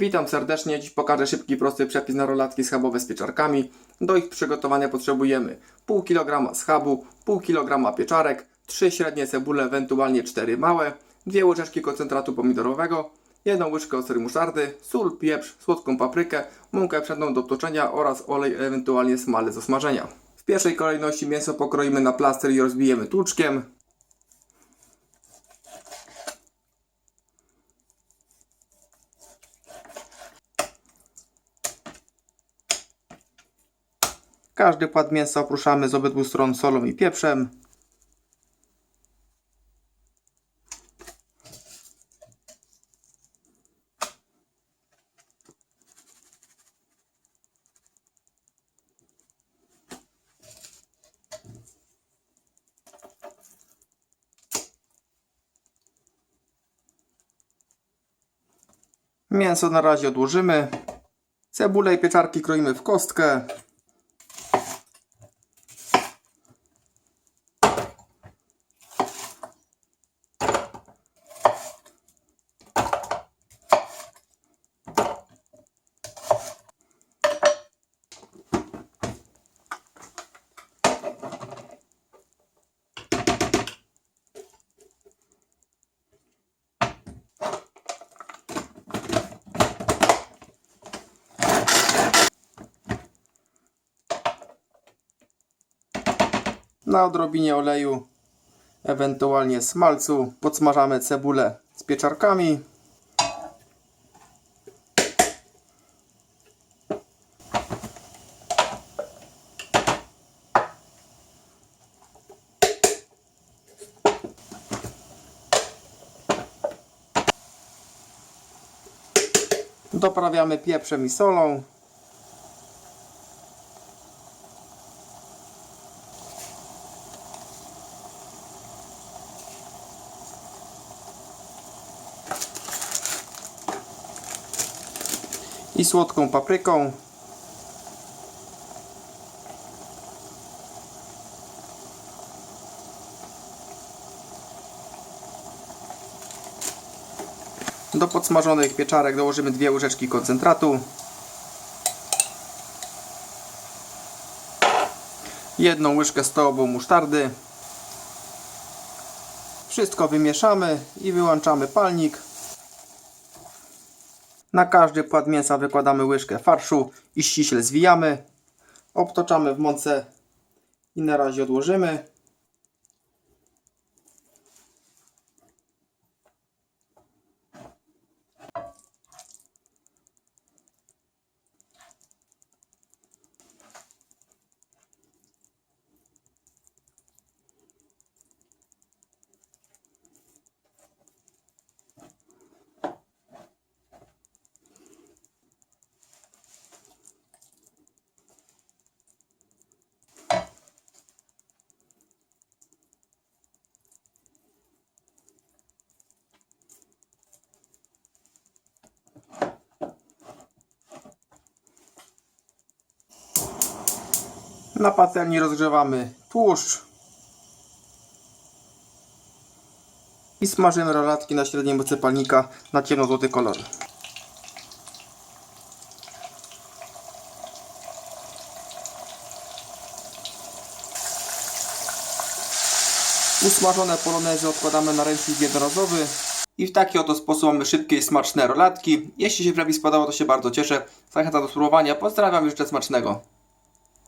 Witam serdecznie. Dziś pokażę szybki, prosty przepis na rolatki schabowe z pieczarkami. Do ich przygotowania potrzebujemy pół kg schabu, pół kg pieczarek, 3 średnie cebule, ewentualnie 4 małe, 2 łyżeczki koncentratu pomidorowego, jedną łyżkę ostrej musztardy, sól, pieprz, słodką paprykę, mąkę pszenną do toczenia oraz olej, ewentualnie smale do smażenia. W pierwszej kolejności mięso pokroimy na plaster i rozbijemy tłuczkiem. Każdy płat mięsa oprószamy z obydwu stron solą i pieprzem. Mięso na razie odłożymy. Cebulę i pieczarki kroimy w kostkę. Na odrobinie oleju, ewentualnie smalcu, podsmażamy cebulę z pieczarkami. Doprawiamy pieprzem i solą. I słodką papryką. Do podsmażonych pieczarek dołożymy dwie łyżeczki koncentratu. Jedną łyżkę stołową musztardy. Wszystko wymieszamy i wyłączamy palnik. Na każdy płat mięsa wykładamy łyżkę farszu i ściśle zwijamy. Obtoczamy w mące i na razie odłożymy. Na patelni rozgrzewamy tłuszcz i smażymy rolatki na średniej mocy palnika na ciemno-złoty kolor. Usmażone polonezy odkładamy na ręcznik jednorazowy i w taki oto sposób mamy szybkie i smaczne rolatki. Jeśli się przepis spodobał, to się bardzo cieszę. Zachęcam do spróbowania. Pozdrawiam i życzę smacznego.